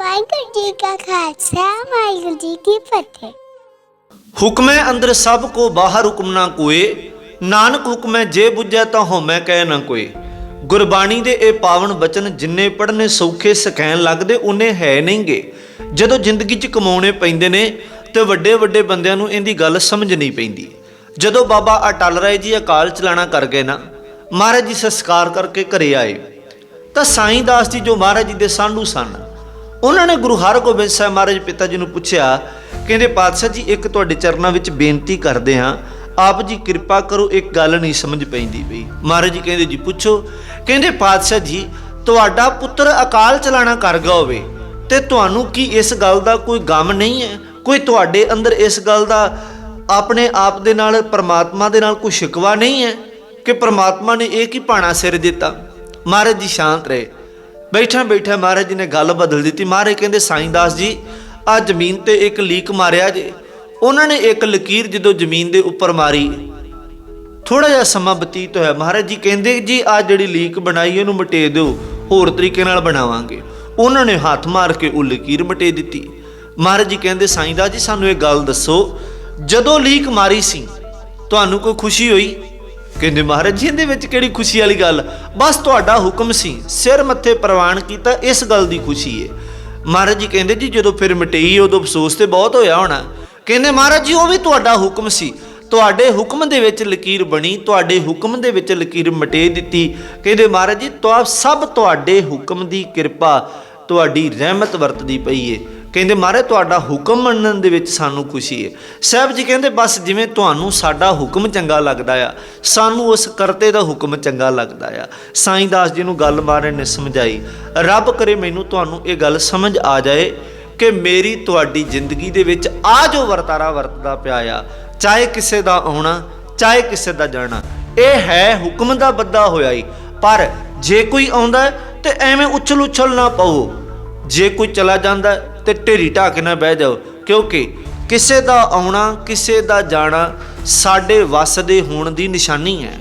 ਵਾਹਿਗੁਰੂ ਜੀ ਕਾ ਖਾਲਸਾ ਵਾਹਿਗੁਰੂ ਜੀ ਕੀ ਫਤਿਹ ਹੁਕਮੈ ਅੰਦਰ ਸਭ ਕੋ ਬਾਹਰ ਹੁਕਮ ਨਾ ਕੋਏ ਨਾਨਕ ਹੁਕਮੈ ਜੇ ਬੁੱਝੈ ਤਾਂ ਹਉਮੈ ਕਹਿ ਨਾ ਕੋਏ ਗੁਰਬਾਣੀ ਦੇ ਇਹ ਪਾਵਨ ਬਚਨ ਜਿੰਨੇ ਪੜਨੇ ਸੌਖੇ ਸਖੈਨ ਲੱਗਦੇ ਉਹਨੇ ਹੈ ਨਹੀਂਗੇ ਜਦੋਂ ਜ਼ਿੰਦਗੀ 'ਚ ਕਮਾਉਣੇ ਪੈਂਦੇ ਨੇ ਤੇ ਵੱਡੇ ਵੱਡੇ ਬੰਦਿਆਂ ਨੂੰ ਇਹਦੀ ਗੱਲ ਸਮਝ ਨਹੀਂ ਪੈਂਦੀ ਜਦੋਂ ਬਾਬਾ ਅਟਲ ਰਾਏ ਜੀ ਅਕਾਲ ਚਲਾਣਾ ਕਰ ਗਏ ਨਾ ਮਹਾਰਾਜ ਜੀ ਸੰਸਕਾਰ ਕਰਕੇ ਘਰੇ ਆਏ ਤਾਂ ਸਾਈਂ ਦਾਸ ਜੀ ਜੋ ਮਹਾਰਾਜ ਜੀ ਦੇ ਸਾਂਢੂ ਸਨ ਉਹਨਾਂ ਨੇ ਗੁਰੂ ਹਰਗੋਬਿੰਦ ਸਾਹਿਬ ਮਹਾਰਾਜ ਪਿਤਾ ਜੀ ਨੂੰ ਪੁੱਛਿਆ, ਕਹਿੰਦੇ, ਪਾਤਸ਼ਾਹ ਜੀ, ਇੱਕ ਤੁਹਾਡੇ ਚਰਨਾਂ ਵਿੱਚ ਬੇਨਤੀ ਕਰਦੇ ਹਾਂ। ਆਪ ਜੀ ਕਿਰਪਾ ਕਰੋ, ਇੱਕ ਗੱਲ ਨਹੀਂ ਸਮਝ ਪੈਂਦੀ ਬਈ ਮਹਾਰਾਜ ਜੀ ਕਹਿੰਦੇ, ਜੀ, ਪੁੱਛੋ। ਕਹਿੰਦੇ, ਪਾਤਸ਼ਾਹ ਜੀ, ਤੁਹਾਡਾ ਪੁੱਤਰ ਅਕਾਲ ਚਲਾਣਾ ਕਰ ਗਿਆ ਹੋਵੇ, ਤੇ ਤੁਹਾਨੂੰ ਕੀ ਇਸ ਗੱਲ ਦਾ ਕੋਈ ਗਮ ਨਹੀਂ ਹੈ? ਕੋਈ ਤੁਹਾਡੇ ਅੰਦਰ ਇਸ ਗੱਲ ਦਾ ਆਪਣੇ ਆਪ ਦੇ ਨਾਲ, ਪਰਮਾਤਮਾ ਦੇ ਨਾਲ ਕੋਈ ਸ਼ਿਕਵਾ ਨਹੀਂ ਹੈ? ਕਿ ਪਰਮਾਤਮਾ ਨੇ ਇਹ ਕੀ ਪਾਣਾ ਸਿਰ ਦਿੱਤਾ? ਮਹਾਰਾਜ ਜੀ ਸ਼ਾਂਤ ਰਹੇ। ਬੈਠਾ ਬੈਠਾ ਮਹਾਰਾਜ ਜੀ ਨੇ ਗੱਲ ਬਦਲ ਦਿੱਤੀ। ਮਹਾਰਾਜ ਕਹਿੰਦੇ, ਸਾਈਂ ਦਾਸ ਜੀ ਆ ਜ਼ਮੀਨ ਤੇ ਇੱਕ ਲੀਕ ਮਾਰਿਆ ਜੇ। ਉਹਨਾਂ ਨੇ ਇੱਕ ਲਕੀਰ ਜਦੋਂ ਜ਼ਮੀਨ ਦੇ ਉੱਪਰ ਮਾਰੀ ਥੋੜਾ ਜਿਹਾ ਸਮਾਂ ਬਤੀਤ ਹੋਇਆ। ਮਹਾਰਾਜ ਜੀ ਕਹਿੰਦੇ, ਜੀ ਆ ਜਿਹੜੀ ਲੀਕ ਬਣਾਈ, ਇਹਨੂੰ ਮਟੇ ਦਿਓ, ਹੋਰ ਤਰੀਕੇ ਨਾਲ ਬਣਾਵਾਂਗੇ। ਉਹਨਾਂ ਨੇ ਹੱਥ ਮਾਰ ਕੇ ਉਹ ਲਕੀਰ ਮਟੇ ਦਿੱਤੀ। ਮਹਾਰਾਜ ਜੀ ਕਹਿੰਦੇ, ਸਾਈਂ ਦਾਸ ਜੀ, ਸਾਨੂੰ ਇਹ ਗੱਲ ਦੱਸੋ, ਜਦੋਂ ਲੀਕ ਮਾਰੀ ਸੀ, ਤੁਹਾਨੂੰ ਕੋਈ ਖੁਸ਼ੀ ਹੋਈ? ਕਹਿੰਦੇ ਮਹਾਰਾਜ ਜੀ, ਇਹਦੇ ਵਿੱਚ ਕਿਹੜੀ ਖੁਸ਼ੀ ਵਾਲੀ ਗੱਲ? ਬਸ ਤੁਹਾਡਾ ਹੁਕਮ ਸੀ, ਸਿਰ ਮੱਥੇ ਪ੍ਰਵਾਨ ਕੀਤਾ, ਇਸ ਗੱਲ ਦੀ ਖੁਸ਼ੀ ਹੈ ਮਹਾਰਾਜ ਜੀ ਕਹਿੰਦੇ ਜੀ, ਜਦੋਂ ਫਿਰ ਮਟਈ, ਉਦੋਂ ਅਫਸੋਸ ਤੇ ਬਹੁਤ ਹੋਇਆ ਹੋਣਾ। ਕਹਿੰਦੇ ਮਹਾਰਾਜ ਜੀ, ਉਹ ਵੀ ਤੁਹਾਡਾ ਹੁਕਮ ਸੀ। ਤੁਹਾਡੇ ਹੁਕਮ ਦੇ ਵਿੱਚ ਲਕੀਰ ਬਣੀ, ਤੁਹਾਡੇ ਹੁਕਮ ਦੇ ਵਿੱਚ ਲਕੀਰ ਮਟੇ ਦਿੱਤੀ। ਕਹਿੰਦੇ ਮਹਾਰਾਜ ਜੀ, ਤੁਹਾ ਸਭ ਤੁਹਾਡੇ ਹੁਕਮ ਦੀ ਕਿਰਪਾ, ਤੁਹਾਡੀ ਰਹਿਮਤ ਵਰਤਦੀ ਪਈ ਏ। ਕਹਿੰਦੇ ਮਹਾਰਾਜ ਤੁਹਾਡਾ ਹੁਕਮ ਮੰਨਣ ਦੇ ਵਿੱਚ ਸਾਨੂੰ ਖੁਸ਼ੀ ਹੈ। ਸਾਹਿਬ ਜੀ ਕਹਿੰਦੇ, ਬਸ ਜਿਵੇਂ ਤੁਹਾਨੂੰ ਸਾਡਾ ਹੁਕਮ ਚੰਗਾ ਲੱਗਦਾ ਆ, ਸਾਨੂੰ ਉਸ ਕਰਤੇ ਦਾ ਹੁਕਮ ਚੰਗਾ ਲੱਗਦਾ ਆ। ਸਾਈਂ ਦਾਸ ਜੀ ਨੂੰ ਗੱਲ ਮਾਰੇ ਨੇ ਸਮਝਾਈ, ਰੱਬ ਕਰੇ ਮੈਨੂੰ ਤੁਹਾਨੂੰ ਇਹ ਗੱਲ ਸਮਝ ਆ ਜਾਏ ਕਿ ਮੇਰੀ ਤੁਹਾਡੀ ਜ਼ਿੰਦਗੀ ਦੇ ਵਿੱਚ ਆ ਜੋ ਵਰਤਾਰਾ ਵਰਤਦਾ ਪਿਆ ਆ, ਚਾਹੇ ਕਿਸੇ ਦਾ ਆਉਣਾ, ਚਾਹੇ ਕਿਸੇ ਦਾ ਜਾਣਾ, ਇਹ ਹੈ ਹੁਕਮ ਦਾ ਬੱਦਾ ਹੋਇਆ ਹੀ ਪਰ ਜੇ ਕੋਈ ਆਉਂਦਾ ਹੈ ਤੇ ਐਵੇਂ ਉਛਲ ਉਛਲ ਨਾ ਪਾਓ। ਜੇ ਕੋਈ ਚਲਾ ਜਾਂਦਾ ਹੈ ਤੇ ਢੇਰੀ ਢਾਹ ਕੇ ਨਾ ਬਹਿ ਜਾਓ, ਕਿਉਂਕਿ ਕਿਸੇ ਦਾ ਆਉਣਾ, ਕਿਸੇ ਦਾ ਜਾਣਾ ਸਾਡੇ ਵੱਸ ਦੇ ਹੋਣ ਦੀ ਨਿਸ਼ਾਨੀ ਹੈ।